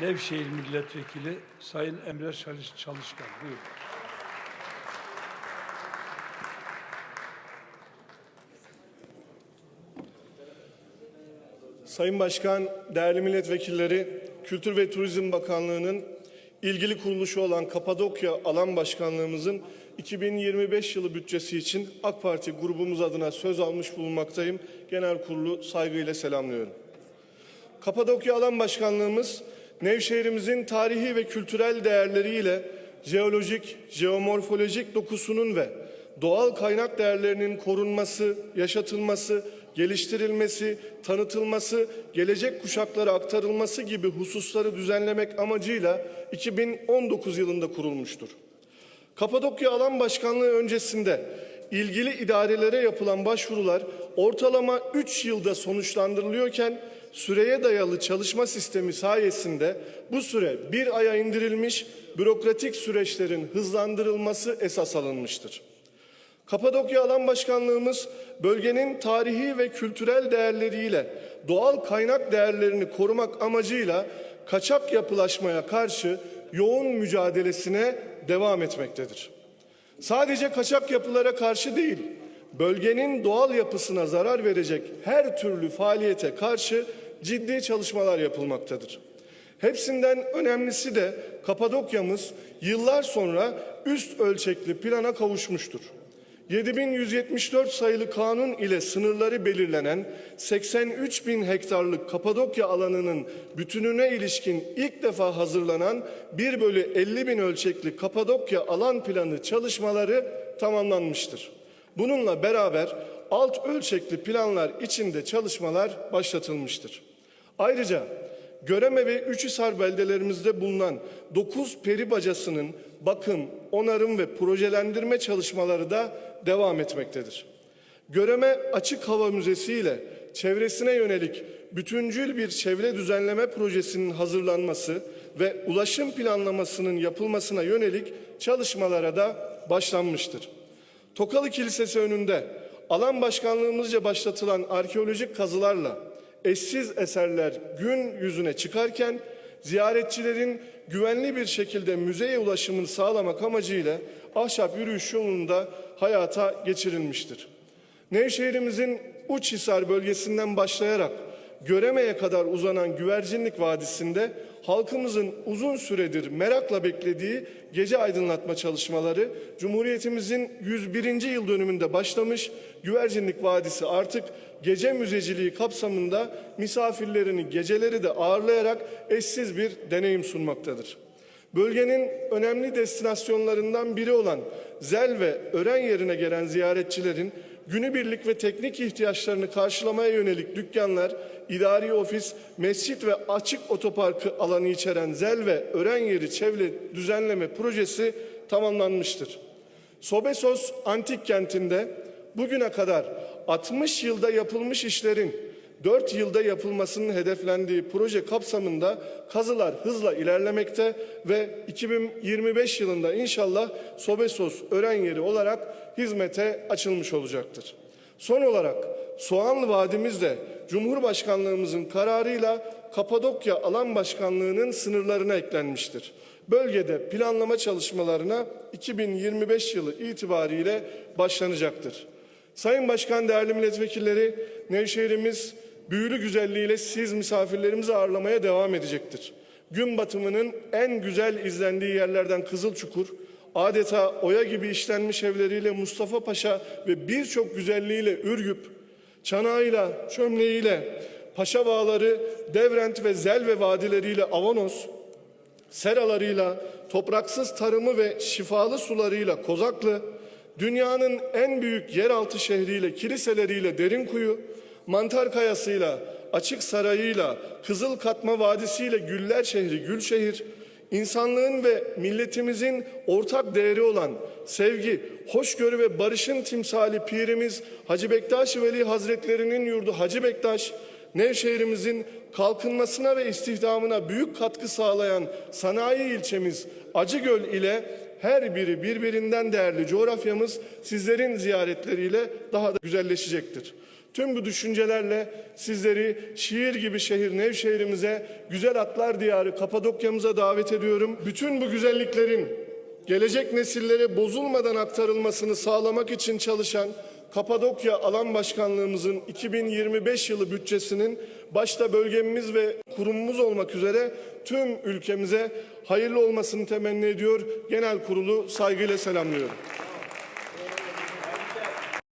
Nevşehir Milletvekili Sayın Emre Çalış Çalışkan. Buyurun. Sayın Başkan, değerli milletvekilleri, Kültür ve Turizm Bakanlığı'nın ilgili kuruluşu olan Kapadokya Alan Başkanlığımızın 2025 yılı bütçesi için AK Parti grubumuz adına söz almış bulunmaktayım. Genel kurulu saygıyla selamlıyorum. Kapadokya Alan Başkanlığımız Nevşehir'imizin tarihi ve kültürel değerleriyle jeolojik, jeomorfolojik dokusunun ve doğal kaynak değerlerinin korunması, yaşatılması, geliştirilmesi, tanıtılması, gelecek kuşaklara aktarılması gibi hususları düzenlemek amacıyla 2019 yılında kurulmuştur. Kapadokya Alan Başkanlığı öncesinde ilgili idarelere yapılan başvurular ortalama 3 yılda sonuçlandırılıyorken süreye dayalı çalışma sistemi sayesinde bu süre bir aya indirilmiş, bürokratik süreçlerin hızlandırılması esas alınmıştır. Kapadokya Alan Başkanlığımız bölgenin tarihi ve kültürel değerleriyle doğal kaynak değerlerini korumak amacıyla kaçak yapılaşmaya karşı yoğun mücadelesine devam etmektedir. Sadece kaçak yapılara karşı değil, bölgenin doğal yapısına zarar verecek her türlü faaliyete karşı ciddi çalışmalar yapılmaktadır. Hepsinden önemlisi de Kapadokya'mız yıllar sonra üst ölçekli plana kavuşmuştur. 7174 sayılı kanun ile sınırları belirlenen 83 bin hektarlık Kapadokya alanının bütününe ilişkin ilk defa hazırlanan 1 bölü 50 bin ölçekli Kapadokya alan planı çalışmaları tamamlanmıştır. Bununla beraber alt ölçekli planlar içinde çalışmalar başlatılmıştır. Ayrıca Göreme ve Üçhisar beldelerimizde bulunan 9 peri bacasının bakım, onarım ve projelendirme çalışmaları da devam etmektedir. Göreme Açık Hava Müzesi ile çevresine yönelik bütüncül bir çevre düzenleme projesinin hazırlanması ve ulaşım planlamasının yapılmasına yönelik çalışmalara da başlanmıştır. Tokalı Kilisesi önünde alan başkanlığımızca başlatılan arkeolojik kazılarla eşsiz eserler gün yüzüne çıkarken ziyaretçilerin güvenli bir şekilde müzeye ulaşımını sağlamak amacıyla ahşap yürüyüş yolunda hayata geçirilmiştir. Nevşehir'imizin Uçhisar bölgesinden başlayarak Göreme'ye kadar uzanan Güvercinlik Vadisi'nde halkımızın uzun süredir merakla beklediği gece aydınlatma çalışmaları Cumhuriyetimizin 101. yıl dönümünde başlamış. Güvercinlik Vadisi artık gece müzeciliği kapsamında misafirlerini geceleri de ağırlayarak eşsiz bir deneyim sunmaktadır. Bölgenin önemli destinasyonlarından biri olan Zel ve Ören yerine gelen ziyaretçilerin günübirlik ve teknik ihtiyaçlarını karşılamaya yönelik dükkanlar, idari ofis, mescit ve açık otoparkı alanı içeren Zel ve Ören yeri çevre düzenleme projesi tamamlanmıştır. Sobesos antik kentinde bugüne kadar 60 yılda yapılmış işlerin 4 yılda yapılmasının hedeflendiği proje kapsamında kazılar hızla ilerlemekte ve 2025 yılında inşallah Sobesos öğren yeri olarak hizmete açılmış olacaktır. Son olarak Soğanlı Vadimiz de Cumhurbaşkanlığımızın kararıyla Kapadokya Alan Başkanlığı'nın sınırlarına eklenmiştir. Bölgede planlama çalışmalarına 2025 yılı itibariyle başlanacaktır. Sayın Başkan, değerli milletvekilleri, Nevşehir'imiz büyülü güzelliğiyle siz misafirlerimizi ağırlamaya devam edecektir. Gün batımının en güzel izlendiği yerlerden Kızılçukur, adeta oya gibi işlenmiş evleriyle Mustafa Paşa ve birçok güzelliğiyle Ürgüp, çanağıyla, çömleğiyle, Paşa Bağları, Devrent ve Zelve vadileriyle Avanos, seralarıyla, topraksız tarımı ve şifalı sularıyla Kozaklı, dünyanın en büyük yeraltı şehriyle, kiliseleriyle Derinkuyu, Mantar Kayası'yla, Açık Sarayı'yla, Kızıl Katma Vadisi'yle Güller şehri Gülşehir, insanlığın ve milletimizin ortak değeri olan sevgi, hoşgörü ve barışın timsali pirimiz Hacı Bektaş Veli Hazretlerinin yurdu Hacı Bektaş, Nevşehir'imizin kalkınmasına ve istihdamına büyük katkı sağlayan sanayi ilçemiz Acıgöl ile her biri birbirinden değerli coğrafyamız sizlerin ziyaretleriyle daha da güzelleşecektir. Tüm bu düşüncelerle sizleri şiir gibi şehir Nevşehir'imize, güzel atlar diyarı Kapadokya'mıza davet ediyorum. Bütün bu güzelliklerin gelecek nesillere bozulmadan aktarılmasını sağlamak için çalışan Kapadokya Alan Başkanlığımızın 2025 yılı bütçesinin başta bölgemiz ve kurumumuz olmak üzere tüm ülkemize hayırlı olmasını temenni ediyor. Genel kurulu saygıyla selamlıyorum.